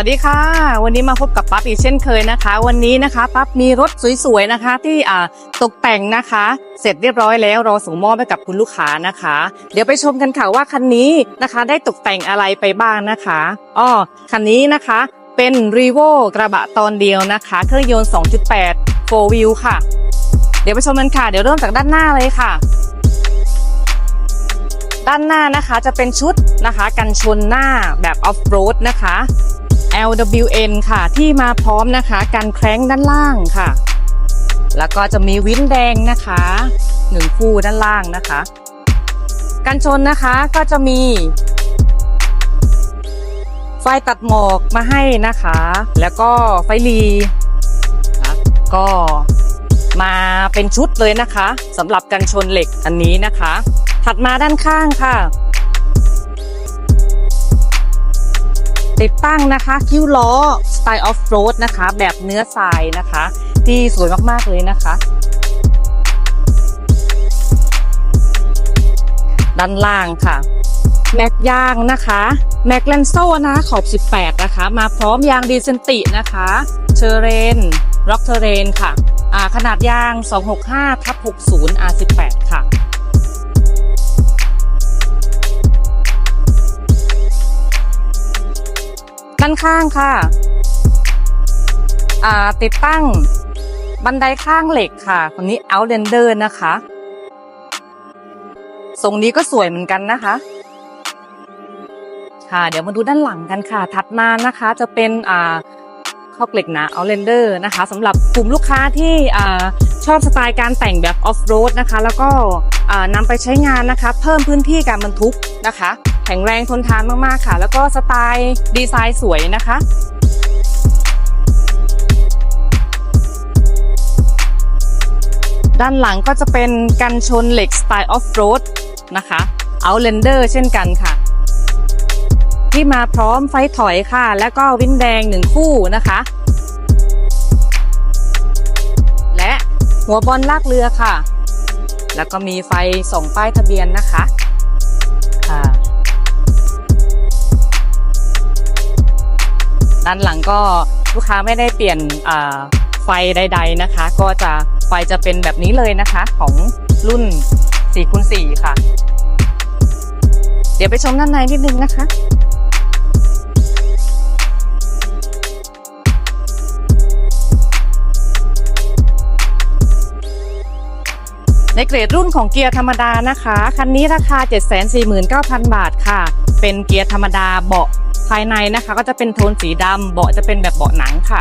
วัสดีค่ะ วันนี้มาพบกับปั๊บอีกเช่นเคยนะคะ วันนี้นะคะปั๊บมีรถสวยๆนะคะ ที่อ่าตกแต่งนะคะ เสร็จเรียบร้อยแล้วรอส่งมอบให้กับคุณลูกค้านะคะ เดี๋ยวไปชมกันค่ะว่าคันนี้นะคะได้ตกแต่งอะไรไปบ้างนะคะอ้อคันนี้นะคะเป็น r e v o กระบะตอนเดียวนะคะ เครื่องยนต์ 2.8 4 wheel ค่ะ เดี๋ยวไปชมกันค่ะ เดี๋ยวเริ่มจากด้านหน้าเลยค่ะด้านหน้านะคะจะเป็นชุดนะคะ กันชนหน้าแบบออฟโรดนะคะ LWN ค่ะ ที่มาพร้อมนะคะกันแคร้งด้านล่างค่ะ แล้วก็จะมีวินแดงนะคะหนึ่งคู่ด้านล่างนะคะ กันชนนะคะก็จะมี ไฟตัดหมอกมาให้นะคะ แล้วก็ไฟลีนะก็มาเป็นชุดเลยนะคะสำหรับกันชนเหล็กอันนี้นะคะ ถัดมาด้านข้างค่ะ ติดตั้งนะคะ คิ้วล้อสไตล์ออฟโรดนะคะ แบบเนื้อทรายนะคะ ที่สวยมากๆเลยนะคะ ด้านล่างค่ะ แม็กยางนะคะ แม็กแลนโซนะขอบ 18 นะคะ มาพร้อมยางดีเซนตินะคะเชอเรนร็อกเทเรนค่ะขนาดยาง 265ทับ60 R18 ค่ะานข้างค่ะอ่าติดตั้งบันไดข้างเหล็กค่ะคนนี้ Outlander นะคะ ทรงนี้ก็สวยเหมือนกันนะคะ ค่ะ เดี๋ยวมาดูด้านหลังกันค่ะ ถัดมานะคะ จะเป็นอ่าข้อเหล็กหนะ Outlander นะคะสำหรับกลุ่มลูกค้าที่อ่าชอบสไตล์การแต่งแบบออฟโรดนะคะ แล้วก็อ่านำไปใช้งานนะคะ เพิ่มพื้นที่การบรรทุกนะคะ แข็งแรงทนทานมากๆค่ะ แล้วก็สไตล์ดีไซน์สวยนะคะด้านหลังก็จะเป็นกันชนเหล็กสไตล์ออฟโรดนะคะ Outlander เช่นกันค่ะ ที่มาพร้อมไฟถอยค่ะ แล้วก็วินแดงหนึ่งคู่นะคะ และหัวบอลลากเรือค่ะ แล้วก็มีไฟส่องป้ายทะเบียนนะคะ ด้านหลังก็ลูกค้าไม่ได้เปลี่ยนไฟใด ๆนะคะ ก็จะไฟจะเป็นแบบนี้เลยนะคะของรุ่น4คูณ4ค่ะ เดี๋ยวไปชมด้านในนิดนึงนะคะในเกรดรุ่นของเกียร์ธรรมดานะคะ คันนี้ราคา 749,000 บาทค่ะ เป็นเกียร์ธรรมดาเบาะ ภายในนะคะก็จะเป็นโทนสีดำเบาะจะเป็นแบบเบาะหนังค่ะ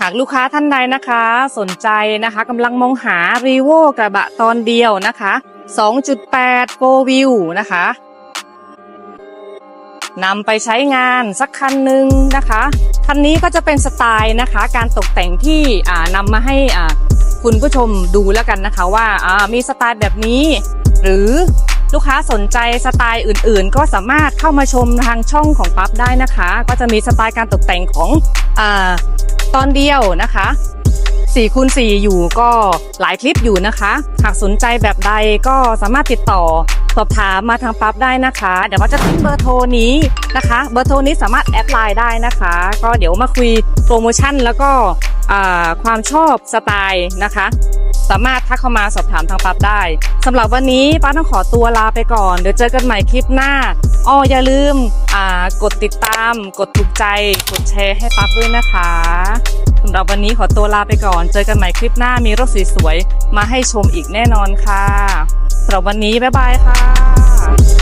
หากลูกค้าท่านใดนะคะ สนใจนะคะกำลังมองหารีโวกระบะตอนเดียวนะคะ 2.8 4 View นะคะนำไปใช้งานสักคันหนึ่งนะคะ คันนี้ก็จะเป็นสไตล์นะคะ การตกแต่งที่นำมาให้คุณผู้ชมดูแล้วกันนะคะว่าอ่ามีสไตล์แบบนี้ หรือ ลูกค้าสนใจสไตล์อื่นๆ ก็สามารถเข้ามาชมทางช่องของปั๊บได้นะคะ ก็จะมีสไตล์การตกแต่งของอตอนเดียวนะคะ4คูณ4อยู่ก็หลายคลิปอยู่นะคะ หากสนใจแบบใดก็สามารถติดต่อสอบถามมาทางปั๊บได้นะคะ เดี๋ยวว่าจะทิ้งเบอร์โทรนี้นะคะ เบอร์โทรนี้สามารถแอดไลน์ได้นะคะ ก็เดี๋ยวมาคุยโปรโมชั่นแล้วก็ความชอบสไตล์นะคะ สามารถทักเข้ามาสอบถามทางปั๊บได้สำหรับวันนี้ป้าต้องขอตัวลาไปก่อน เดี๋ยวเจอกันใหม่คลิปหน้าอ้ออย่าลืมอ่ากดติดตาม กดถูกใจ กดแชร์ให้ปั๊บด้วยนะคะสำหรับวันนี้ขอตัวลาไปก่อน เจอกันใหม่คลิปหน้ามีรถสวยๆมาให้ชมอีกแน่นอนค่ะสำหรับวันนี้บ๊ายบายค่ะ